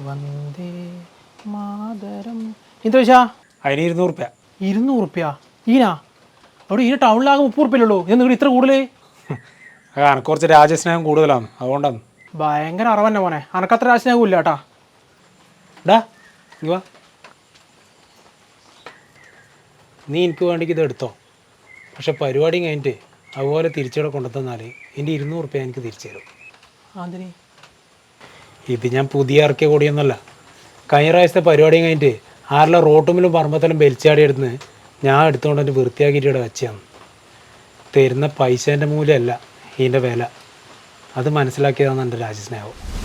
വന്ദേ മാതരം. എന്താ വെച്ചാ അതിന് ഇരുന്നൂറ് റുപ്യ. ഇരുന്നൂറ് റുപ്യ. ഈനാ? അവിടെ ഈ ടൗണിലാകെ മുപ്പത് റുപ്യല്ലോ ഇത് നിങ്ങൾ ഇത്ര കൂടുതൽ അനക്ക് കുറച്ച് രാജസ്നേഹം കൂടുതലാണ്. അതുകൊണ്ടാണ്. ഭയങ്കര അറിവന്നെ മോനെ. അനക്കത്ര രാശിനാകും ഇല്ല കേട്ടാ. ഡാ വാ. നീ എനിക്ക് വേണ്ടിക്ക് ഇത് എടുത്തോ. പക്ഷെ പരിപാടി കഴിഞ്ഞിട്ട് അതുപോലെ തിരിച്ചിവിടെ കൊണ്ടുതന്നാൽ എന്റെ ഇരുന്നൂറ് റുപ്യ എനിക്ക് തിരിച്ചു തരും. ആന്തിനി ഇത് ഞാൻ പുതിയ ഇറക്കിയ കൂടിയൊന്നുമല്ല. കഴിഞ്ഞ പ്രാവശ്യത്തെ പരിപാടി കഴിഞ്ഞിട്ട് ആരുടെ റോട്ടുമിലും പറമ്പത്തിലും ബെൽച്ചാടി എടുത്ത് ഞാൻ എടുത്തുകൊണ്ട് എന്റെ വൃത്തിയാക്കിയിട്ട് ഇവിടെ വെച്ചാണ് തരുന്ന പൈസേന്റെ മൂല്യമല്ല ഇതിന്റെ വില. അത് മനസ്സിലാക്കിയതാണ് എന്റെ രാജ്യസ്നേഹം.